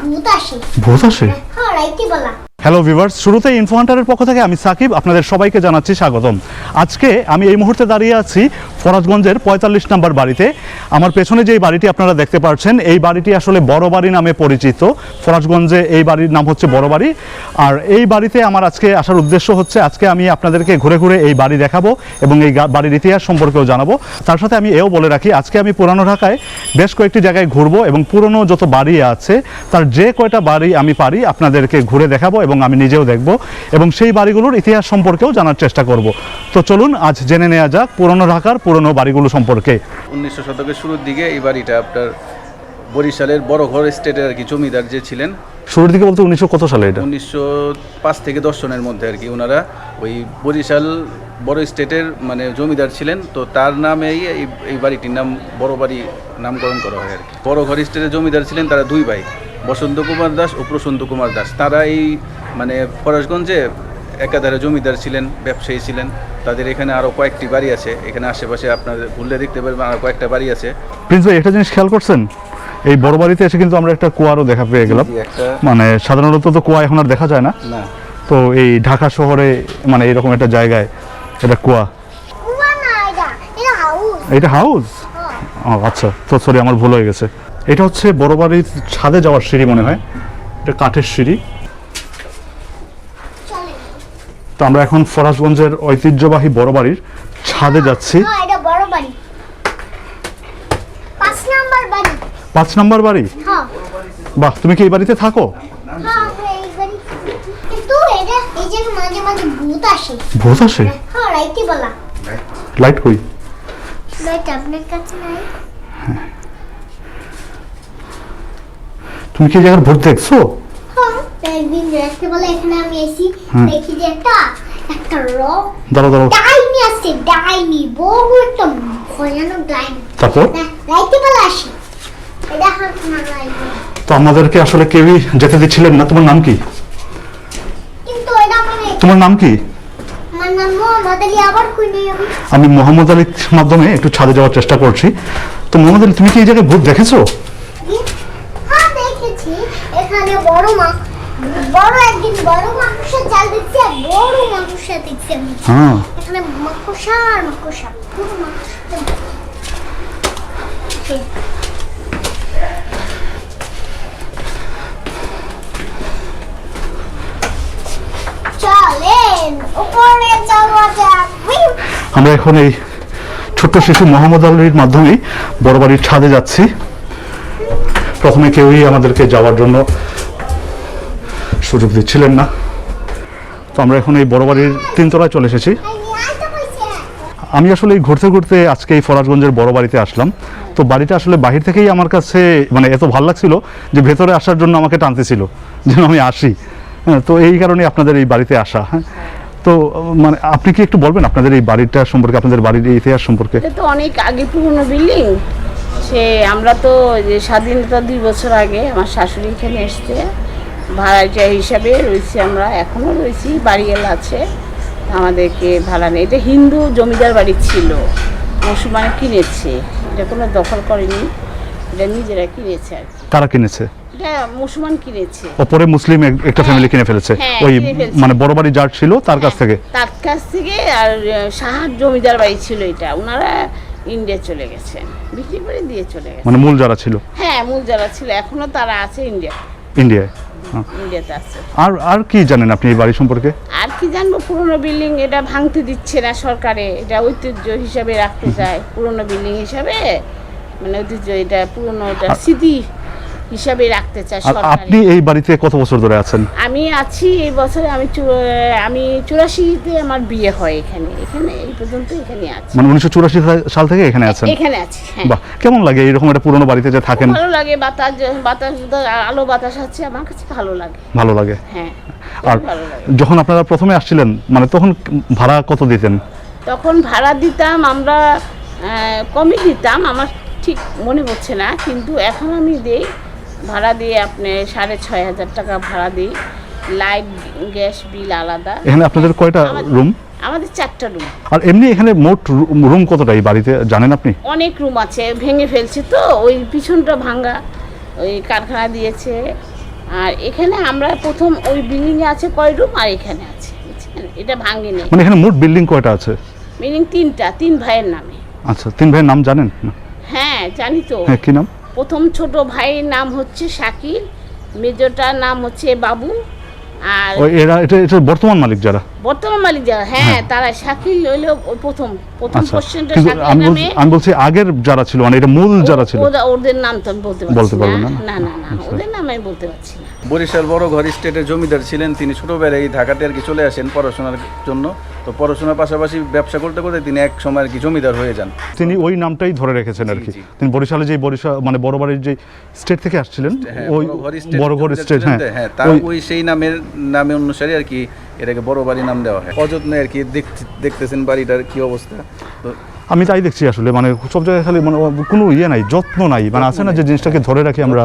ভূত আসে। ভূত আসে? হ্যাঁ রাইতে বলা। হ্যালো ভিভার্স শুরুতে ইনফোহান্টারের পক্ষ থেকে আমি সাকিব, আপনাদের সবাইকে জানাচ্ছি স্বাগতম। আজকে আমি এই মুহূর্তে দাঁড়িয়ে আছি ফরাজগঞ্জের পঁয়তাল্লিশ নম্বর বাড়িতে। আমার পেছনে যেই বাড়িটি আপনারা দেখতে পাচ্ছেন এই বাড়িটি আসলে বড় বাড়ি নামে পরিচিত। ফরাজগঞ্জে এই বাড়ির নাম হচ্ছে বড় বাড়ি আর এই বাড়িতে আমার আজকে আসার উদ্দেশ্য হচ্ছে, আজকে আমি আপনাদেরকে ঘুরে ঘুরে এই বাড়ি দেখাবো এবং এই বাড়ির ইতিহাস সম্পর্কেও জানাব। তার সাথে আমি এও বলে রাখি, আজকে আমি পুরানো ঢাকায় বেশ কয়েকটি জায়গায় ঘুরবো এবং পুরনো যত বাড়ি আছে, তার যে কয়টা বাড়ি আমি পারি আপনাদেরকে ঘুরে দেখাবো এবং আমি নিজেও দেখব এবং সেই বাড়িগুলোর ইতিহাস সম্পর্কেও জানার চেষ্টা করব। তো চলুন আজ জেনে নেওয়া যাক পুরনো ঢাকার পুরনো বাড়িগুলো সম্পর্কে। উনিশশো শতকের শুরুর দিকে এই বাড়িটা আপনার বরিশালের বড় ঘর স্টেটের আর কি জমিদার যে ছিলেন শুরুর দিকে বলতে উনিশশো কত সালে এটা? উনিশশো পাঁচ থেকে দশ সনের মধ্যে আর কি ওনারা ওই বরিশাল বড় স্টেটের মানে জমিদার ছিলেন। তো তার নামেই এই এই বাড়িটির নাম বড় বাড়ি নামকরণ করা হয় আর কি। বড় ঘর স্টেটের জমিদার ছিলেন তারা দুই ভাই বসন্ত কুমার দাস ও প্রসন্ত কুমার দাস। তারা এই মানে ফরাসগঞ্জে একাধারে জমিদার ছিলেন ব্যবসায়ী ছিলেন। তাদের এখানে আরও কয়েকটি বাড়ি আছে। এখানে আশেপাশে আপনার ঘুরলে দেখতে পারবেন আরও কয়েকটা বাড়ি আছে। প্রিন্স ভাই একটা জিনিস খেয়াল করছেন? এই বড় বাড়িতে এসে কিন্তু আমরা একটা কুয়ারও দেখা পেয়ে গেলাম। মানে সাধারণত তো কুয়া এখন আর দেখা যায় না। তো এই ঢাকা শহরে মানে এরকম একটা জায়গায় এটা কুয়া। কুয়া এটা এটা হাউস ও আচ্ছা। তো সরি আমার ভুল হয়ে গেছে। এটা হচ্ছে বড় বাড়ির ছাদে যাওয়ার সিঁড়ি মনে হয়। এটা কাঠের সিঁড়ি। তো আমরা এখন ফরাসগঞ্জের ঐতিহ্যবাহী বড় বাড়ির ছাদে যাচ্ছি। পাঁচ নাম্বার বাড়ি। হ্যাঁ। বাহ তুমি কি এই বাড়িতে থাকো? হ্যাঁ ভূত আসে। হ্যাঁ লাইট কই? তুমি কি জায়গার ভূত দেখছ? একদিন রাখতে এখানে আমি এসি দেখি যে একটা একটা র দাঁড়াও দাঁড়াও। ডাইনি আছে ডাইনি। বড় একটা ভয়ানক ডাইনি। তারপর? রাইতে আসে। এটা হাত না তো আমাদেরকে আসলে কেউই যেতে দিচ্ছিলেন না। তোমার নাম কি? কিন্তু এটা মানে তোমার নাম কি? আমি? আমি মোহাম্মদ আলীর মাধ্যমে একটু ছাদে যাওয়ার চেষ্টা করছি। তো মোহাম্মদ আলী তুমি কি এই জায়গায় ভূত দেখেছ? হ্যাঁ দেখেছি। এখানে বড় মা বড় একদিন বড় মাকুসা জাল দেখছি আর বড় মাকুসা দেখছি আমি। হ্যাঁ। এখানে মাকুসা আর মাকুসা পুরো উইউ। আমরা এখন এই ছোট্ট শিশু মোহাম্মদ আলীর মাধ্যমেই বড় বাড়ির ছাদে যাচ্ছি। প্রথমে কেউই আমাদেরকে যাওয়ার জন্য সুযোগ দিচ্ছিলেন না। তো আমরা এখন এই বড় বাড়ির তিনতলায় চলে এসেছি। আমি আসলে এই ঘুরতে ঘুরতে আজকে এই ফরাজগঞ্জের বড় বাড়িতে আসলাম। তো বাড়িটা আসলে বাহির থেকেই আমার কাছে মানে এত ভালো লাগছিল যে ভেতরে আসার জন্য আমাকে টানতেছিল, যেন আমি আসি। হ্যাঁ তো এই কারণে আপনাদের এই বাড়িতে আসা হ্যাঁ। তো মানে আপনি কি একটু বলবেন আপনাদের এই বাড়িটা সম্পর্কে, আপনাদের বাড়ির ইতিহাস সম্পর্কে? তো অনেক আগে পুরনো বিল্ডিং। সে, আমরা তো যে স্বাধীনতা দুই বছর আগে আমার শাশুড়ি এখানে এসছে। ভাড়াটিয়া হিসাবে রয়েছি আমরা এখনও রয়েছি বাড়িওয়ালা আছে আমাদেরকে ভাড়া নেই। এটা হিন্দু জমিদার বাড়ি ছিল মুসলমান কিনেছে এটা কোনো দখল করেনি এটা নিজেরা কিনেছে আর কি। কারা কিনেছে? এটা মুসলমান কিনেছে। ওপরে মুসলিম একটা ফ্যামিলি কিনে ফেলেছে। হ্যাঁ, ওই মানে বড় বাড়ি যার ছিল তার কাছ থেকে? তার কাছ থেকে আর সাহার জমিদার বাড়ি ছিল এটা ওনারা ইন্ডিয়া চলে গেছেন বিক্রি করে দিয়ে চলে গেছে। মানে মূল যারা ছিল? হ্যাঁ মূল যারা ছিল এখনও তারা আছে ইন্ডিয়া। ইন্ডিয়ায়? আছে। আর আর কি জানেন আপনি এই বাড়ি সম্পর্কে? আর কি জানব? পুরনো বিল্ডিং এটা ভাঙতে দিচ্ছে না সরকারে। এটা ঐতিহ্য হিসাবে রাখতে চায়। পুরনো বিল্ডিং হিসাবে। মানে ঐতিহ্য এটা পুরনো এটা স্মৃতি। হিসাবে রাখতে চায় সরকার আপনি এই বাড়িতে কত বছর ধরে আছেন? আমি আছি এই বছরে আমি আমি চুরাশিতে আমার বিয়ে হয় এখানে। এখানে এই পর্যন্ত এখানে আছি। মানে উনিশশো চুরাশি সাল থেকে এখানে আছেন? এখানে আছি হ্যাঁ। বাহ কেমন লাগে এরকম একটা পুরনো বাড়িতে যে থাকেন? ভালো লাগে বাতাস বাতাস আলো বাতাস আছে আমার কাছে ভালো লাগে। ভালো লাগে? হ্যাঁ আর যখন আপনারা প্রথমে আসছিলেন মানে তখন ভাড়া কত দিতেন? তখন ভাড়া দিতাম আমরা কমই দিতাম আমার ঠিক মনে পড়ছে না কিন্তু এখন আমি দিই ভাড়া দিয়ে আপনি সাড়ে ছয় হাজার টাকা ভাড়া দিই। লাইট গ্যাস বিল আলাদা। এখানে আপনাদের কয়টা রুম আমাদের চারটা রুম আর এমনি এখানে মোট রুম কতটা এই বাড়িতে জানেন আপনি? অনেক রুম আছে ভেঙে ফেলছে তো ওই পিছনটা ভাঙা ওই কারখানা দিয়েছে। আর এখানে আমরা প্রথম ওই বিল্ডিংয়ে আছে কয় রুম আর এখানে আছে এটা ভাঙে নেই মানে এখানে মোট বিল্ডিং কয়টা আছে? মিনিং তিনটা তিন ভাইয়ের নামে। আচ্ছা তিন ভাইয়ের নাম জানেন? হ্যাঁ জানি তো। হ্যাঁ কি নাম? প্রথম ছোট ভাইয়ের নাম হচ্ছে শাকির মেজোটার নাম হচ্ছে বাবু আর এরা এটা এটা বর্তমান মালিক যারা? বর্তমান মালিক যারা হ্যাঁ তারা শাকিল হইল প্রথম প্রথম আচ্ছা। কোশ্চেনটা কিন্তু নামে। আমি বলছি আগের যারা ছিল মানে এটা মূল যারা ছিল। ওদের নাম তো আমি বলতে বলতে পারবেন না। না? না না না ওদের নাম আমি বলতে পারছি না। বরিশাল বড় ঘর স্টেটের জমিদার ছিলেন তিনি ছোটবেলায় এই ঢাকাতে আর কি চলে আসেন পড়াশোনার জন্য। তো পড়াশোনার পাশাপাশি ব্যবসা করতে করতে তিনি এক সময় আর কি জমিদার হয়ে যান। তিনি ওই নামটাই ধরে রেখেছেন আর কি। তিনি বরিশালে যে বরিশাল মানে বড় বাড়ির যে স্টেট থেকে আসছিলেন হ্যাঁ, ওই বড় ঘর স্টেট হ্যাঁ। হ্যাঁ তার ওই- সেই নামের নামে অনুসারে আর কি এটাকে বড় বাড়ি নাম দেওয়া হয়। অযত্নে আর কি দেখতে- দেখতেছেন বাড়িটার কি অবস্থা? তো আমি তাই দেখছি আসলে মানে সব জায়গায় খালি মানে কোনো ইয়ে নাই যত্ন নাই মানে আছে না যে জিনিসটাকে ধরে রাখি আমরা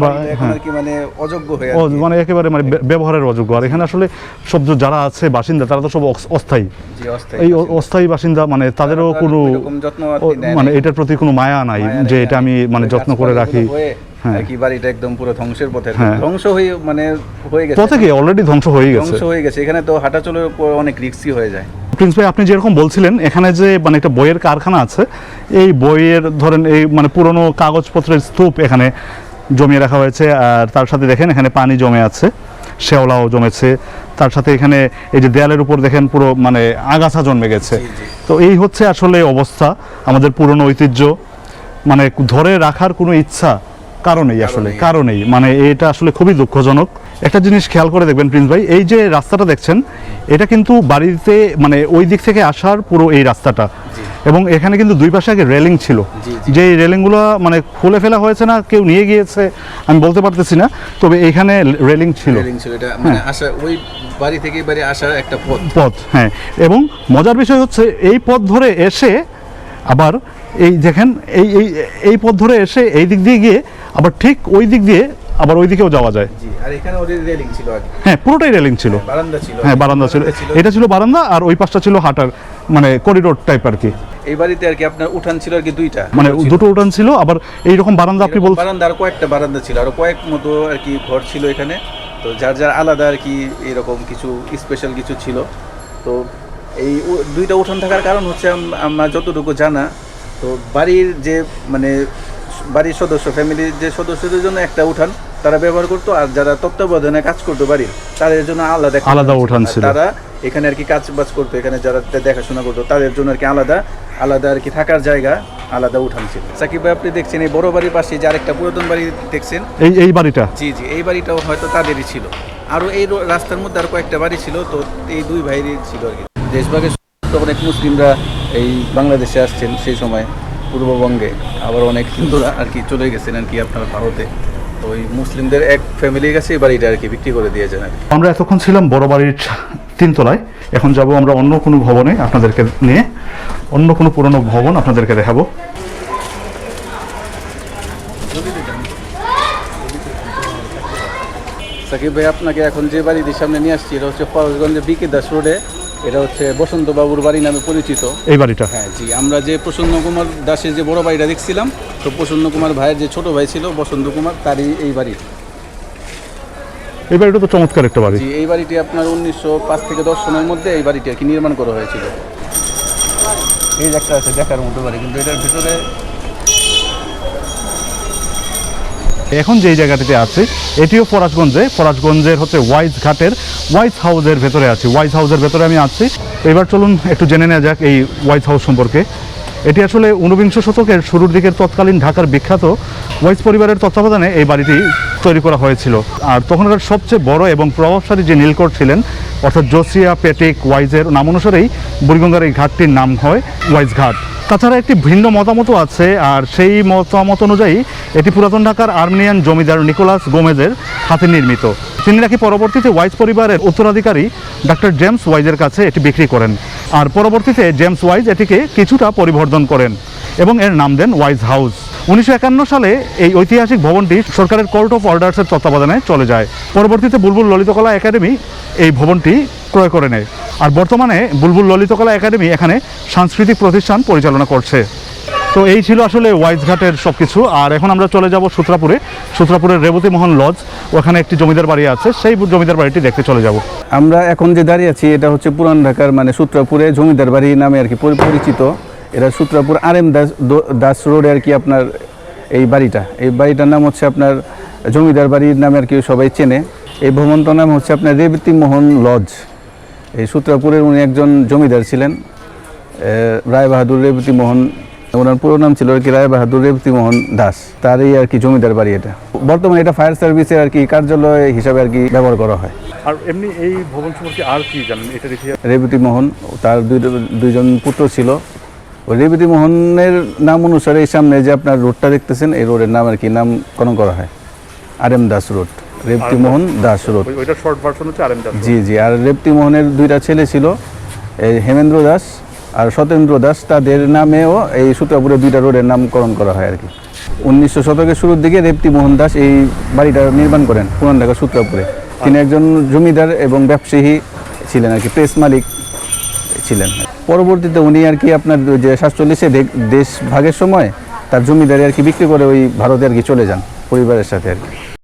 বা হ্যাঁ। মানে অযোগ্য হয়ে। মানে একেবারে মানে ব্যবহারের অযোগ্য। আর এখানে আসলে সব যারা আছে বাসিন্দা তারা তো সব অস্থায়ী। এই। অস্থায়ী বাসিন্দা মানে তাদেরও কোনো মানে এটার প্রতি কোনো মায়া নাই যে এটা আমি। মানে যত্ন করে রাখি। হয়ে। আর কি বাড়িটা একদম পুরো ধ্বংসের পথে। হ্যাঁ। ধ্বংস হয়ে মানে হয়ে গেছে। পথে কি? অলরেডি ধ্বংস হয়ে গেছে। ধ্বংস হয়ে গেছে। এখানে তো হাঁটাচলার উপর অনেক রিস্কি হয়ে যায়। প্রিন্স ভাই আপনি যেরকম বলছিলেন এখানে যে মানে একটা বইয়ের কারখানা আছে এই বইয়ের ধরেন এই মানে পুরনো কাগজপত্রের স্তূপ এখানে জমিয়ে রাখা হয়েছে আর তার সাথে দেখেন এখানে পানি জমে আছে শেওলাও জমেছে তার সাথে এখানে এই যে দেয়ালের উপর দেখেন পুরো মানে আগাছা জন্মে গেছে। তো এই হচ্ছে আসলে অবস্থা আমাদের পুরনো ঐতিহ্য মানে ধরে রাখার কোনো ইচ্ছা কারণেই আসলে কারণেই। মানে এটা আসলে খুবই দুঃখজনক। একটা জিনিস খেয়াল করে দেখবেন প্রিন্স ভাই এই যে রাস্তাটা দেখছেন এটা কিন্তু বাড়িতে মানে ওই দিক থেকে আসার পুরো এই রাস্তাটা। এবং এখানে কিন্তু দুই পাশে আগে রেলিং ছিল। যে রেলিংগুলো মানে খুলে ফেলা হয়েছে না কেউ নিয়ে গিয়েছে আমি বলতে পারতেছি না তবে এখানে রেলিং ছিল। মানে ওই বাড়ি থেকে বাড়ি আসার একটা পথ। পথ হ্যাঁ। এবং মজার বিষয় হচ্ছে এই পথ ধরে এসে আবার এই দেখেন এই এই এই পথ ধরে এসে এই দিক দিয়ে গিয়ে আবার ঠিক ওই দিক দিয়ে আবার ওই দিকেও যাওয়া যায়। আর এখানে ওদের রেলিং ছিল আগে। হ্যাঁ পুরোটাই রেলিং ছিল। বারান্দা ছিল। হ্যাঁ বারান্দা ছিল। এটা ছিল বারান্দা আর ওই পাশটা ছিল হাঁটার মানে করিডোর টাইপ আর কি। এই বাড়িতে আর কি আপনার উঠান ছিল আর কি দুইটা। মানে। দুটো উঠান ছিল আবার এইরকম বারান্দা আপনি বলছেন বারান্দা আর কয়েকটা বারান্দা ছিল আর কয়েক মতো আর কি ঘর ছিল এখানে। তো যার যার আলাদা আর কি এরকম কিছু স্পেশাল কিছু ছিল। তো এই দুইটা উঠান থাকার কারণ হচ্ছে আমার যতটুকু জানা তো বাড়ির যে মানে বাড়ির সদস্য ফ্যামিলির যে সদস্যদের জন্য একটা উঠান তারা ব্যবহার করতো আর যারা তত্ত্বাবধানে কাজ করতো বাড়ির তাদের জন্য আলাদা আলাদা উঠান ছিল। তারা এখানে আর কি কাজ বাজ করতো এখানে যারা দেখাশোনা করতো তাদের জন্য আর কি আলাদা আলাদা আর কি থাকার জায়গা আলাদা উঠান ছিল। সাকিব ভাই আপনি দেখছেন এই বড় বাড়ির পাশে যে আরেকটা পুরাতন বাড়ি দেখছেন? এই এই বাড়িটা? জি জি এই বাড়িটাও হয়তো তাদেরই ছিল। আরও এই রাস্তার মধ্যে আর কয়েকটা বাড়ি ছিল তো এই দুই ভাইয়েরই ছিল আর কি। দেশভাগের অনেক মুসলিমরা এই বাংলাদেশে আসছেন সেই সময়। পূর্ববঙ্গে আবার অনেক হিন্দুরা আর কি চলে গেছেন আর কি আপনার ভারতে। তো ওই মুসলিমদের এক ফ্যামিলির কাছে এই বাড়িটা আর কি বিক্রি করে দিয়েছেন আর আমরা এতক্ষণ ছিলাম বড় বাড়ির তিনতলায়। এখন যাব আমরা অন্য কোনো ভবনে আপনাদেরকে নিয়ে। অন্য কোনো পুরনো ভবন আপনাদেরকে দেখাবো। সাকিব ভাই আপনাকে এখন যে বাড়িটির সামনে নিয়ে আসছি এটা হচ্ছে ফরজগঞ্জের বিকে দাস রোডে এটা হচ্ছে বসন্ত বাবুর বাড়ি নামে পরিচিত। এই বাড়িটা? হ্যাঁ জি আমরা যে প্রসন্ন কুমার দাসের যে বড় বাড়িটা দেখছিলাম তো প্রসন্ন কুমার ভাইয়ের যে ছোট ভাই ছিল বসন্ত কুমার তারই এই বাড়ি। এই বাড়িটা তো চমৎকার একটা বাড়ি। জি এই বাড়িটি আপনার উনিশশো পাঁচ থেকে দশ সনের মধ্যে এই বাড়িটি আর কি নির্মাণ করা হয়েছিল। এই যে একটা আছে দেখার মতো বাড়ি কিন্তু এটার ভিতরে এখন যেই জায়গাটিতে আছে এটিও ফরাজগঞ্জে। ফরাজগঞ্জের হচ্ছে ওয়াইজ ঘাটের ওয়াইজ হাউসের ভেতরে আছি। ওয়াইজ হাউসের ভেতরে আমি আছি। এবার চলুন একটু জেনে নেওয়া যাক এই ওয়াইজ হাউস সম্পর্কে। এটি আসলে ঊনবিংশ শতকের শুরুর দিকের তৎকালীন ঢাকার বিখ্যাত ওয়াইজ পরিবারের তত্ত্বাবধানে এই বাড়িটি তৈরি করা হয়েছিল। আর তখনকার সবচেয়ে বড় এবং প্রভাবশালী যে নীলকর ছিলেন, অর্থাৎ জোসিয়া পেটিক ওয়াইজের নাম অনুসারেই বুড়িগঙ্গার এই ঘাটটির নাম হয় ওয়াইজ ঘাট তাছাড়া একটি ভিন্ন মতামতও আছে, আর সেই মতামত অনুযায়ী এটি পুরাতন ঢাকার আর্মেনিয়ান জমিদার নিকোলাস গোমেজের হাতে নির্মিত। তিনি নাকি পরবর্তীতে ওয়াইজ পরিবারের উত্তরাধিকারী ডক্টর জেমস ওয়াইজের কাছে এটি বিক্রি করেন? আর পরবর্তীতে জেমস ওয়াইজ এটিকে কিছুটা পরিবর্তন করেন এবং এর নাম দেন ওয়াইজ হাউস। উনিশশো একান্ন সালে এই ঐতিহাসিক ভবনটি সরকারের কোর্ট অফ অর্ডার্সের তত্ত্বাবধানে চলে যায়। পরবর্তীতে বুলবুল ললিতকলা একাডেমি এই ভবনটি ক্রয় করে নেয়। আর বর্তমানে বুলবুল ললিতকলা একাডেমি এখানে সাংস্কৃতিক প্রতিষ্ঠান পরিচালনা করছে। তো এই ছিল আসলে ওয়াইজঘাটের সব কিছু আর এখন আমরা চলে যাব সূত্রাপুরে। সূত্রাপুরের রেবতী মোহন লজ। ওখানে একটি জমিদার বাড়ি আছে। সেই জমিদার বাড়িটি দেখতে চলে যাব। আমরা এখন যে দাঁড়িয়ে আছি, এটা হচ্ছে পুরান ঢাকার মানে সূত্রাপুরে জমিদার বাড়ি নামে আর কি পরিচিত। এটা সূত্রাপুর আর এম দাস দাস রোডে আর কি আপনার এই বাড়িটা। এই বাড়িটার নাম হচ্ছে আপনার জমিদার বাড়ির নামে আর কি সবাই চেনে। এই ভবনটার নাম হচ্ছে আপনার রেবতী মোহন লজ। এই সূত্রাপুরের উনি একজন জমিদার ছিলেন রায় বাহাদুর রেবতী মোহন ওনার পুরো নাম ছিল আর কি রায় বাহাদুর রেবতী মোহন দাস। তারই আর কি জমিদার বাড়ি এটা। বর্তমানে এটা ফায়ার সার্ভিসের আর কি কার্যালয় হিসাবে আর কি ব্যবহার করা হয়। আর এমনি এই ভবন সম্পর্কে আর কি জানেন? এটা দেখি রেবতী মোহন তার দুই দুইজন পুত্র ছিল। ওই রেবতী মোহনের নাম অনুসারে এই সামনে যে আপনার রোডটা দেখতেছেন এই রোডের নাম আর কি নামকরণ করা হয়। R M Das road. Rebati Mohan Das road ওইটা শর্ট ভার্সন হচ্ছে আর এম জি জি আর রেবতী মোহনের দুইটা ছেলে ছিল এই হেমেন্দ্র দাস আর সতেন্দ্র দাস। তাদের নামেও এই সূত্রাপুরে দুইটা রোডের নামকরণ করা হয় আর কি উনিশশো শতকের শুরুর দিকে রেবতী মোহন দাস এই বাড়িটা নির্মাণ করেন পুরান ঢাকা সূত্রাপুরে। তিনি একজন জমিদার এবং ব্যবসায়ী ছিলেন আর কি প্রেস মালিক ছিলেন। পরবর্তীতে উনি আর কি আপনার যে সাতচল্লিশে দেশ ভাগের সময় তার জমিদারি আর কি বিক্রি করে ওই ভারতে আর কি চলে যান পরিবারের সাথে আর কি।